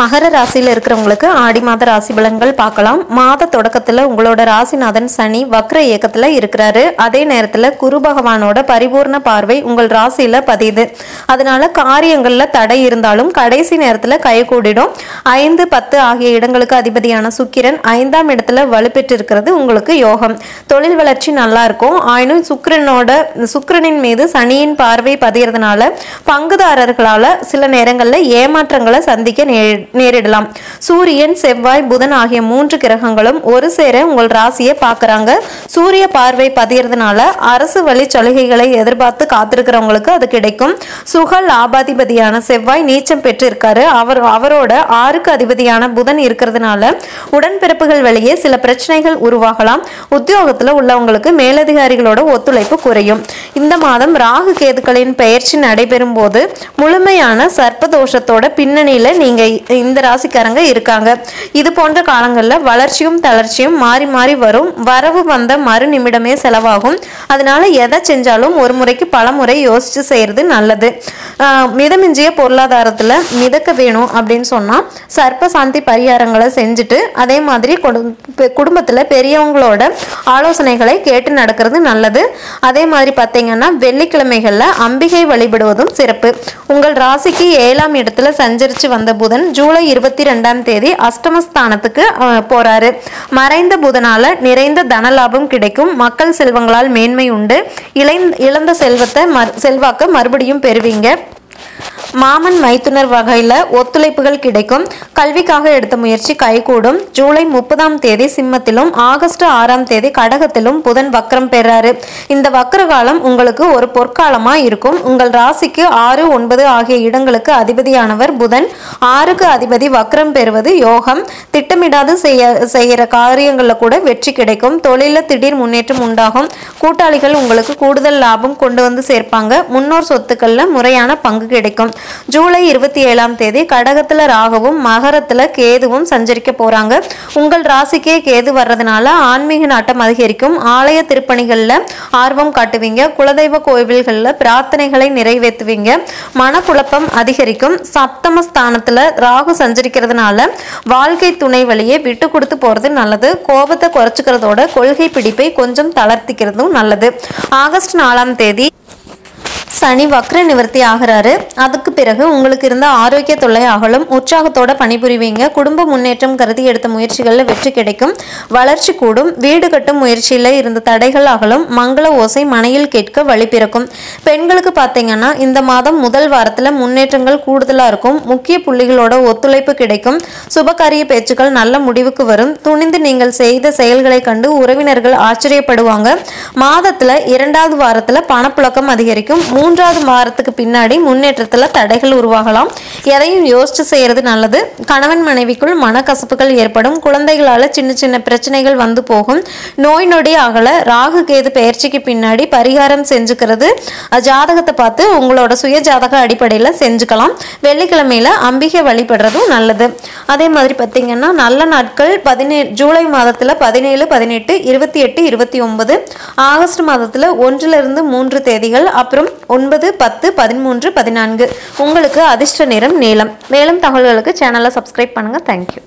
மகர ராசியில் இருக்கிறவங்களுக்கு ஆடி மாத ராசி பலன்கள் பார்க்கலாம். மாத தொடக்கத்தில் உங்களோட ராசிநாதன் சனி வக்ர இயக்கத்தில் இருக்கிறாரு. அதே நேரத்தில் குரு பகவானோட பரிபூர்ண பார்வை உங்கள் ராசியில் பதியுது. அதனால காரியங்களில் தடை இருந்தாலும் கடைசி நேரத்தில் கைகூடிடும் ஐந்து பத்து ஆகிய இடங்களுக்கு அதிபதியான சுக்கிரன் ஐந்தாம் இடத்துல வலுப்பெற்றிருக்கிறது உங்களுக்கு யோகம். தொழில் வளர்ச்சி நல்லா இருக்கும். ஆயினும் சுக்கிரனோட சுக்கிரனின் மீது சனியின் பார்வை பதியறதுனால பங்குதாரர்களால் சில நேரங்களில் ஏமாற்றங்களை சந்திக்க நேரிடும். நேரிடலாம். சூரியன் செவ்வாய் புதன் ஆகிய மூன்று கிரகங்களும் ஒரு சேர உங்கள் ராசியை பார்க்கறாங்க. சூரிய பார்வை பதியறதுனால அரசு வழி சலுகைகளை எதிர்பார்த்து காத்திருக்கிறவங்களுக்கு அது கிடைக்கும். சுக லாபாதிபதியான செவ்வாய் நீச்சம் பெற்று இருக்காரு அவர் அவரோட ஆறுக்கு அதிபதியான புதன் இருக்கிறதுனால உடன்பிறப்புகள் வழியே சில பிரச்சனைகள் உருவாகலாம். உத்தியோகத்துல உள்ளவங்களுக்கு மேலதிகாரிகளோட ஒத்துழைப்பு குறையும். இந்த மாதம் ராகு கேதுக்களின் பெயர்ச்சி நடைபெறும் போது முழுமையான சர்ப்பதோஷத்தோட பின்னணியில நீங்க இந்த ராசிக்காரங்க இருக்காங்க. இது போன்ற காலங்களில் வளர்ச்சியும் தளர்ச்சியும் மாறி மாறி வரும். வரவு வந்த மறு நிமிடமே செலவாகும். அதனால எதை செஞ்சாலும் ஒரு முறைக்கு பல முறை யோசிச்சு செய்யறது நல்லது. மிதமிஞ்சிய பொருளாதாரத்தில் மிதக்க வேணும் அப்படின்னு சொன்னால் சர்ப்ப சாந்தி பரிகாரங்களை செஞ்சுட்டு அதே மாதிரி குடும்பத்தில் பெரியவங்களோட ஆலோசனைகளை கேட்டு நடக்கிறது நல்லது. அதே மாதிரி பார்த்தீங்கன்னா வெள்ளிக்கிழமைகளில் அம்பிகை வழிபடுவதும் சிறப்பு. உங்கள் ராசிக்கு ஏழாம் இடத்துல சஞ்சரித்து வந்த புதன் ஜூலை இருபத்தி ரெண்டாம் தேதி அஷ்டமஸ்தானத்துக்கு போகிறாரு மறைந்த புதனால் நிறைந்த தனலாபம் கிடைக்கும். மக்கள் செல்வங்களால் மேன்மை உண்டு. இழந்த செல்வத்தை மறு- செல்வாக்க மறுபடியும் பெறுவீங்க. மாமன் மைத்துனர் வகையில் ஒத்துழைப்புகள் கிடைக்கும். கல்விக்காக எடுத்த முயற்சி கைகூடும். ஜூலை முப்பதாம் தேதி சிம்மத்திலும் ஆகஸ்ட் ஆறாம் தேதி கடகத்திலும் புதன் வக்ரம் பெறாரு. இந்த வக்ர காலம் உங்களுக்கு ஒரு பொற்காலமா இருக்கும். உங்கள் ராசிக்கு ஆறு ஒன்பது ஆகிய இடங்களுக்கு அதிபதியானவர் புதன். ஆறுக்கு அதிபதி வக்ரம் பெறுவது யோகம். திட்டமிடாது செய்ய செய்கிற காரியங்களில் கூட வெற்றி கிடைக்கும். தொழிலில் திடீர் முன்னேற்றம் உண்டாகும். கூட்டாளிகள் உங்களுக்கு கூடுதல் லாபம் கொண்டு வந்து சேர்ப்பாங்க. முன்னோர் சொத்துக்களில் முறையான பங்கு கிடைக்கும். ஜூலை இருபத்தி ஏழாம் தேதி கடகத்துல ராகுவும் மகரத்துல கேதுவும் சஞ்சரிக்க போறாங்க. உங்கள் ராசிக்கே கேது வர்றதுனால ஆன்மீக நாட்டம் அதிகரிக்கும். ஆலய திருப்பணிகள்ல ஆர்வம் காட்டுவீங்க. குலதெய்வ கோவில்கள்ல பிரார்த்தனைகளை நிறைவேற்றுவீங்க. மனக்குழப்பம் அதிகரிக்கும். சப்தம ஸ்தானத்துல ராகு சஞ்சரிக்கிறதுனால வாழ்க்கை துணை வழியே விட்டு கொடுத்து போறது நல்லது. கோபத்தை குறைச்சிக்கிறதோட கொள்கை பிடிப்பை கொஞ்சம் தளர்த்திக்கிறதும் நல்லது. ஆகஸ்ட் நாலாம் தேதி சனி வக்ர நிவர்த்தி ஆகிறாரு. அதுக்கு பிறகு உங்களுக்கு இருந்த ஆரோக்கிய தொல்லை அகலும் உற்சாகத்தோட பணிபுரிவீங்க. குடும்ப முன்னேற்றம் கருதி எடுத்த முயற்சிகளில் வெற்றி கிடைக்கும். வளர்ச்சி கூடும். வீடு கட்டும் முயற்சியில் இருந்த தடைகள் அகலும். மங்கள ஓசை மனையில் கேட்க வழி பிறக்கும். பெண்களுக்கு பார்த்தீங்கன்னா இந்த மாதம் முதல் வாரத்தில் முன்னேற்றங்கள் கூடுதலாக இருக்கும். முக்கிய புள்ளிகளோட ஒத்துழைப்பு கிடைக்கும். சுபகாரிய பேச்சுக்கள் நல்ல முடிவுக்கு வரும். துணிந்து நீங்கள் செய்த செயல்களை கண்டு உறவினர்கள் ஆச்சரியப்படுவாங்க. மாதத்தில் இரண்டாவது வாரத்தில் பணப்புழக்கம் அதிகரிக்கும். மூன்றாவது வாரத்துக்கு பின்னாடி முன்னேற்றத்தில் தடைகள் உருவாகலாம். எதையும் யோசிச்சு செய்கிறது நல்லது. கணவன் மனைவிக்குள் மனக்கசப்புகள் ஏற்படும். குழந்தைகளால் சின்ன சின்ன பிரச்சனைகள் வந்து போகும். நோய் நொடி அகல ராகு கேது பெயர்ச்சிக்கு பின்னாடி பரிகாரம் செஞ்சுக்கிறது. ஜாதகத்தை பார்த்து உங்களோட சுய ஜாதக அடிப்படையில் செஞ்சுக்கலாம். வெள்ளிக்கிழமையில் அம்பிகை வழிபடுறதும் நல்லது. அதே மாதிரி பார்த்தீங்கன்னா நல்ல நாட்கள் பதினேழு ஜூலை மாதத்தில் பதினேழு பதினெட்டு இருபத்தி எட்டு இருபத்தி ஒன்பது. ஆகஸ்ட் மாதத்தில் ஒன்றிலிருந்து மூன்று தேதிகள். அப்புறம் ஒன்பது பத்து பதிமூன்று பதினான்கு. உங்களுக்கு அதிர்ஷ்ட நிறம் நீளம். மேலும் தகவல்களுக்கு சேனலை சப்ஸ்கிரைப் பண்ணுங்கள் தேங்க்யூ